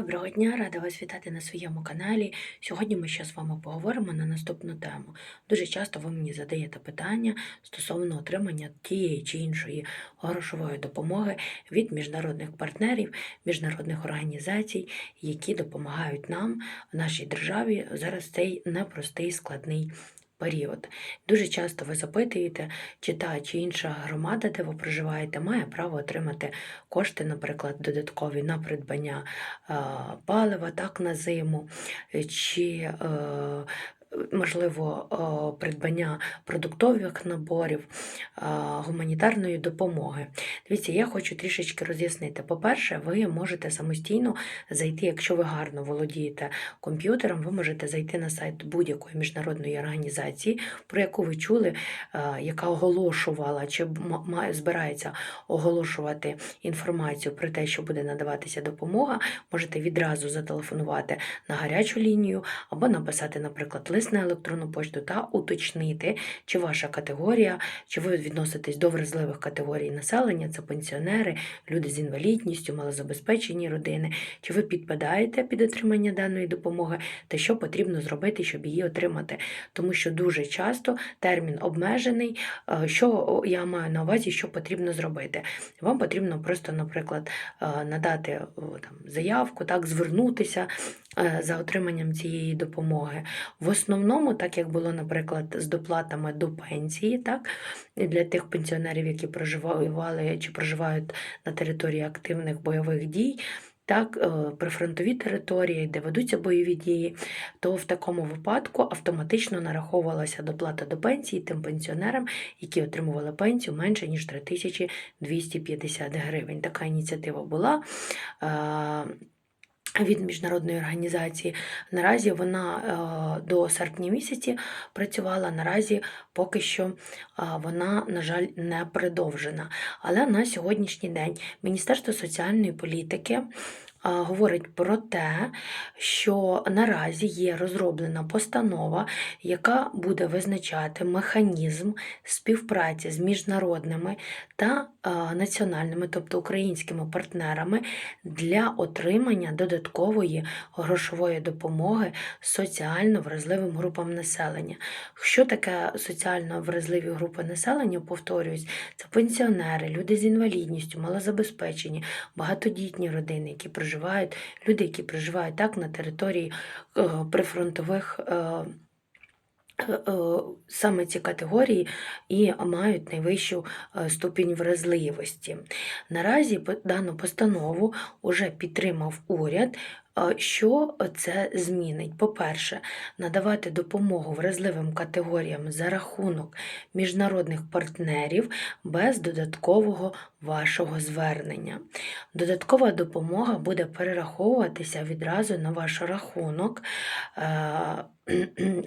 Доброго дня, рада вас вітати на своєму каналі. Сьогодні ми ще з вами поговоримо на наступну тему. Дуже часто ви мені задаєте питання стосовно отримання тієї чи іншої грошової допомоги від міжнародних партнерів, міжнародних організацій, які допомагають нам, нашій державі, зараз цей непростий складний період. Дуже часто ви запитуєте, чи та чи інша громада, де ви проживаєте, має право отримати кошти, наприклад, додаткові на придбання е, палива так на зиму, чи е, можливо е, придбання продуктових наборів, е, гуманітарної допомоги. Дивіться, я хочу трішечки роз'яснити. По-перше, ви можете самостійно зайти, якщо ви гарно володієте комп'ютером, ви можете зайти на сайт будь-якої міжнародної організації, про яку ви чули, е, яка оголошувала чи збирається оголошувати інформацію про те, що буде надаватися допомога. Можете відразу зателефонувати на гарячу лінію або написати, наприклад, лист на електронну пошту та уточнити, чи ваша категорія, чи ви відноситесь до вразливих категорій населення, це пенсіонери, люди з інвалідністю, малозабезпечені родини, чи ви підпадаєте під отримання даної допомоги, та що потрібно зробити, щоб її отримати. Тому що дуже часто термін обмежений. Е, Що я маю на увазі, що потрібно зробити? Вам потрібно просто, наприклад, е, надати там, заявку, так, звернутися за отриманням цієї допомоги. В основному, так як було, наприклад, з доплатами до пенсії, так, для тих пенсіонерів, які проживали чи проживають на території активних бойових дій. Так, е, прифронтові території, де ведуться бойові дії, то в такому випадку автоматично нараховувалася доплата до пенсії тим пенсіонерам, які отримували пенсію менше ніж 3250 гривень. Така ініціатива була. Від міжнародної організації наразі вона е, до серпня місяці працювала. Наразі поки що е, вона, на жаль, не продовжена. Але на сьогоднішній день Міністерство соціальної політики говорить про те, що наразі є розроблена постанова, яка буде визначати механізм співпраці з міжнародними та національними, тобто українськими партнерами для отримання додаткової грошової допомоги соціально вразливим групам населення. Що таке соціально вразливі групи населення? Повторююсь, це пенсіонери, люди з інвалідністю, малозабезпечені, багатодітні родини, які проживають, люди, які проживають так на території е, прифронтових. е, е, Саме ці категорії і мають найвищу ступінь вразливості. Наразі дану постанову вже підтримав уряд. Що це змінить? По-перше, надавати допомогу вразливим категоріям за рахунок міжнародних партнерів без додаткового вашого звернення. Додаткова допомога буде перераховуватися відразу на ваш рахунок е,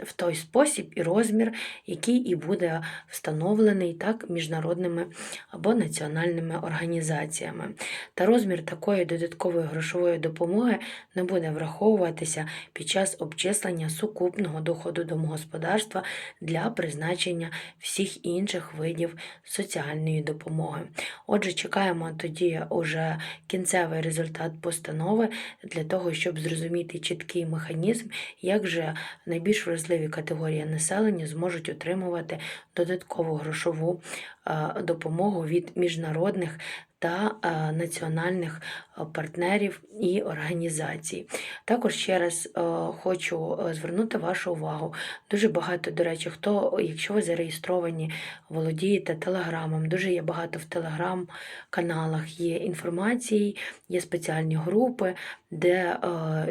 в той спосіб і розмір, який і буде встановлений так міжнародними або національними організаціями. Та розмір такої додаткової грошової допомоги не буде враховуватися під час обчислення сукупного доходу домогосподарства для призначення всіх інших видів соціальної допомоги. Отже, чекаємо тоді уже кінцевий результат постанови для того, щоб зрозуміти чіткий механізм, як же найбільш вразливі категорії населення зможуть отримувати додаткову грошову е, допомогу від міжнародних та е, національних е, партнерів і організацій. Також ще раз е, хочу звернути вашу увагу. Дуже багато, до речі, хто, якщо ви зареєстровані, володієте телеграмом, дуже є багато в телеграм-каналах є інформації, є спеціальні групи, де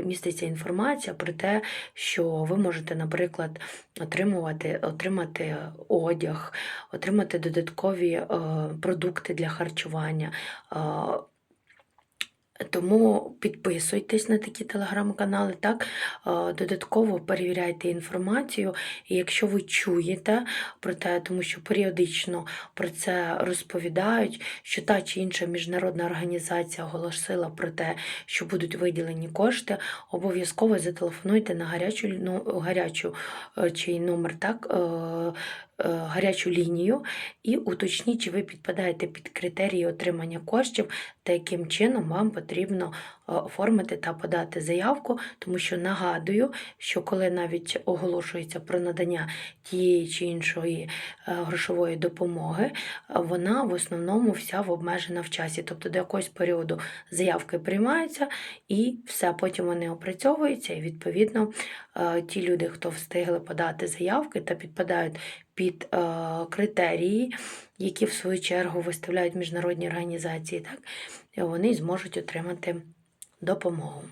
міститься інформація про те, що ви можете, наприклад, отримувати, отримати одяг, отримати додаткові продукти для харчування. Е, тому підписуйтесь на такі телеграм-канали, так е, додатково перевіряйте інформацію. І якщо ви чуєте про те, тому що періодично про це розповідають, що та чи інша міжнародна організація оголосила про те, що будуть виділені кошти, обов'язково зателефонуйте на гарячу ну, гарячу е, чий номер, так. Е, Гарячу лінію і уточніть, чи ви підпадаєте під критерії отримання коштів та яким чином вам потрібно оформити та подати заявку, тому що нагадую, що коли навіть оголошується про надання тієї чи іншої е, грошової допомоги, е, вона в основному вся обмежена в часі. Тобто до якогось періоду заявки приймаються і все, потім вони опрацьовуються, і відповідно е, ті люди, хто встигли подати заявки та підпадають під е, критерії, які в свою чергу виставляють міжнародні організації, так, вони зможуть отримати допомогу.